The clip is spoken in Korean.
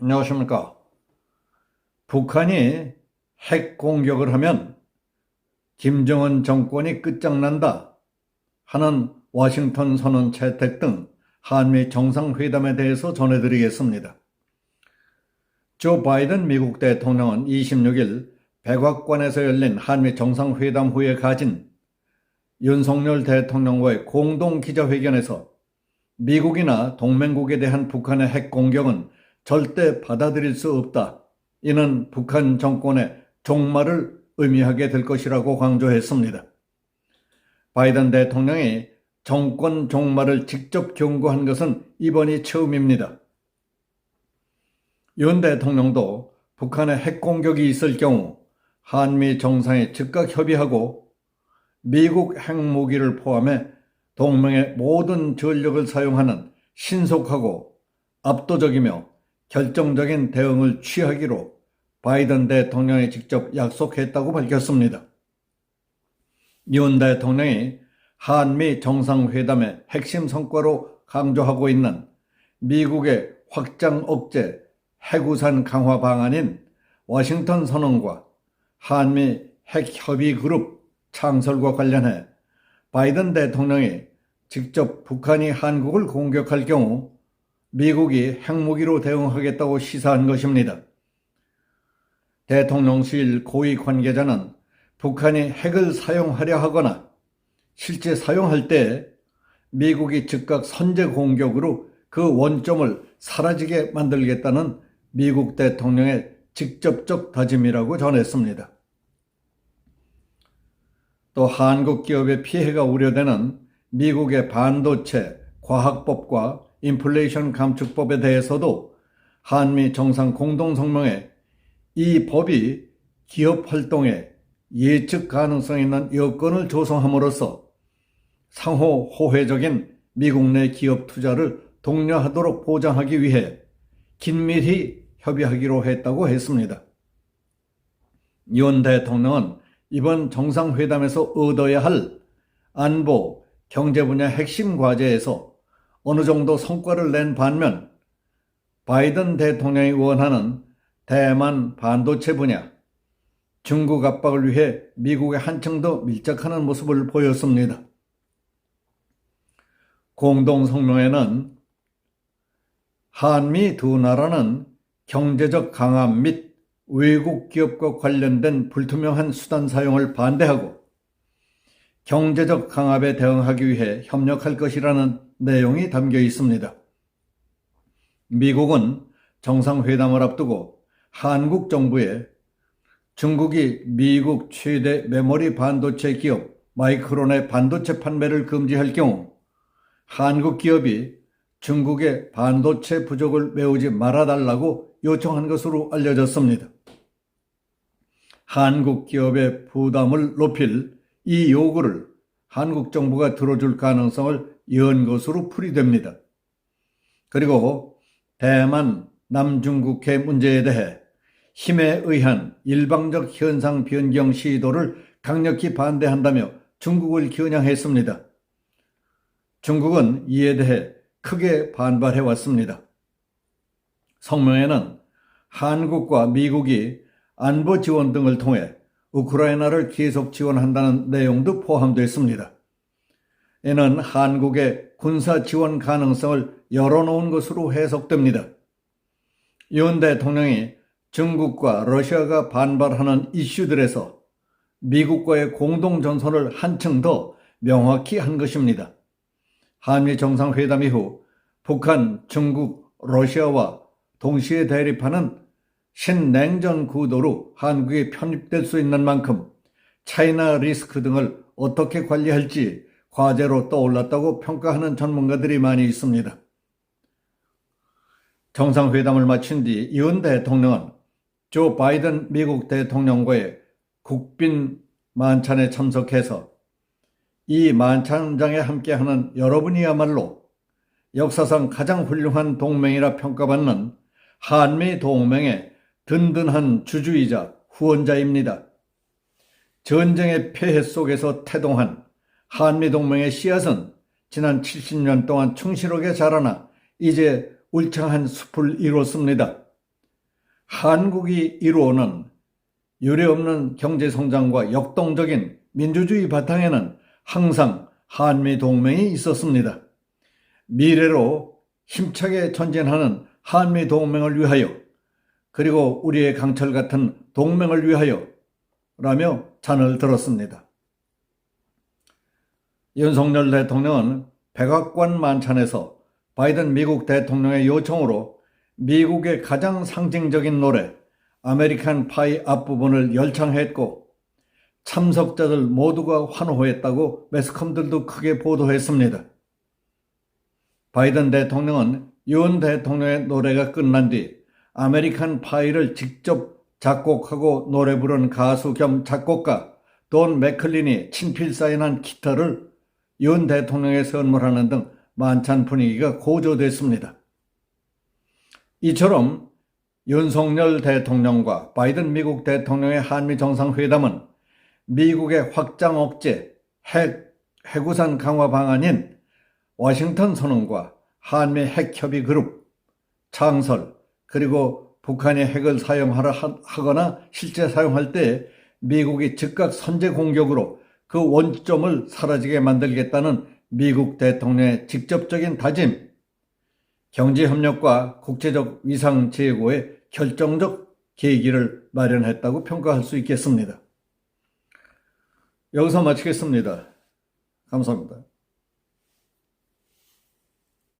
안녕하십니까. 북한이 핵 공격을 하면 김정은 정권이 끝장난다 하는 워싱턴 선언 채택 등 한미 정상회담에 대해서 전해드리겠습니다. 조 바이든 미국 대통령은 26일 백악관에서 열린 한미 정상회담 후에 가진 윤석열 대통령과의 공동 기자회견에서 미국이나 동맹국에 대한 북한의 핵 공격은 절대 받아들일 수 없다. 이는 북한 정권의 종말을 의미하게 될 것이라고 강조했습니다. 바이든 대통령이 정권 종말을 직접 경고한 것은 이번이 처음입니다. 윤 대통령도 북한의 핵 공격이 있을 경우 한미 정상에 즉각 협의하고 미국 핵무기를 포함해 동맹의 모든 전력을 사용하는 신속하고 압도적이며 결정적인 대응을 취하기로 바이든 대통령이 직접 약속했다고 밝혔습니다. 윤 대통령이 한미 정상회담의 핵심 성과로 강조하고 있는 미국의 확장 억제 핵우산 강화 방안인 워싱턴 선언과 한미 핵협의 그룹 창설과 관련해 바이든 대통령이 직접 북한이 한국을 공격할 경우 미국이 핵무기로 대응하겠다고 시사한 것입니다. 대통령실 고위 관계자는 북한이 핵을 사용하려 하거나 실제 사용할 때 미국이 즉각 선제 공격으로 그 원점을 사라지게 만들겠다는 미국 대통령의 직접적 다짐이라고 전했습니다. 또 한국 기업의 피해가 우려되는 미국의 반도체 과학법과 인플레이션 감축법에 대해서도 한미 정상 공동 성명에 이 법이 기업 활동에 예측 가능성 있는 여건을 조성함으로써 상호 호혜적인 미국 내 기업 투자를 독려하도록 보장하기 위해 긴밀히 협의하기로 했다고 했습니다. 윤 대통령은 이번 정상회담에서 얻어야 할 안보, 경제 분야 핵심 과제에서 어느 정도 성과를 낸 반면 바이든 대통령이 원하는 대만 반도체 분야, 중국 압박을 위해 미국에 한층 더 밀착하는 모습을 보였습니다. 공동성명에는 한미 두 나라는 경제적 강압 및 외국 기업과 관련된 불투명한 수단 사용을 반대하고 경제적 강압에 대응하기 위해 협력할 것이라는 내용이 담겨 있습니다. 미국은 정상회담을 앞두고 한국 정부에 중국이 미국 최대 메모리 반도체 기업 마이크론의 반도체 판매를 금지할 경우 한국 기업이 중국의 반도체 부족을 메우지 말아달라고 요청한 것으로 알려졌습니다. 한국 기업의 부담을 높일 이 요구를 한국 정부가 들어줄 가능성을 연 것으로 풀이됩니다. 그리고 대만 남중국해 문제에 대해 힘에 의한 일방적 현상 변경 시도를 강력히 반대한다며 중국을 겨냥했습니다. 중국은 이에 대해 크게 반발해 왔습니다. 성명에는 한국과 미국이 안보 지원 등을 통해 우크라이나를 계속 지원한다는 내용도 포함되어 습니다 이는 한국의 군사 지원 가능성을 열어놓은 것으로 해석됩니다. 윤 대통령이 중국과 러시아가 반발하는 이슈들에서 미국과의 공동 전선을 한층 더 명확히 한 것입니다. 한미 정상회담 이후 북한, 중국, 러시아와 동시에 대립하는 신냉전 구도로 한국이 편입될 수 있는 만큼 차이나 리스크 등을 어떻게 관리할지 과제로 떠올랐다고 평가하는 전문가들이 많이 있습니다. 정상회담을 마친 뒤윤 대통령은 조 바이든 미국 대통령과의 국빈 만찬에 참석해서 이 만찬장에 함께하는 여러분이야말로 역사상 가장 훌륭한 동맹이라 평가받는 한미 동맹의 든든한 주주이자 후원자입니다. 전쟁의 폐해 속에서 태동한 한미 동맹의 씨앗은 지난 70년 동안 충실하게 자라나 이제 울창한 숲을 이뤘습니다. 한국이 이루어오는 유례없는 경제성장과 역동적인 민주주의 바탕에는 항상 한미 동맹이 있었습니다. 미래로 힘차게 전진하는 한미 동맹을 위하여 그리고 우리의 강철 같은 동맹을 위하여 라며 잔을 들었습니다. 윤석열 대통령은 백악관 만찬에서 바이든 미국 대통령의 요청으로 미국의 가장 상징적인 노래 아메리칸 파이 앞부분을 열창했고 참석자들 모두가 환호했다고 매스컴들도 크게 보도했습니다. 바이든 대통령은 윤 대통령의 노래가 끝난 뒤 아메리칸 파이를 직접 작곡하고 노래 부른 가수 겸 작곡가 돈 맥클린이 친필 사인한 기타를 윤 대통령에 선물하는 등 만찬 분위기가 고조됐습니다. 이처럼 윤석열 대통령과 바이든 미국 대통령의 한미 정상회담은 미국의 확장 억제 핵 해구산 강화 방안인 워싱턴 선언과 한미 핵협의 그룹 창설 그리고 북한이 핵을 사용하라 하거나 실제 사용할 때 미국이 즉각 선제 공격으로 그 원점을 사라지게 만들겠다는 미국 대통령의 직접적인 다짐, 경제협력과 국제적 위상 제고의 결정적 계기를 마련했다고 평가할 수 있겠습니다. 여기서 마치겠습니다. 감사합니다.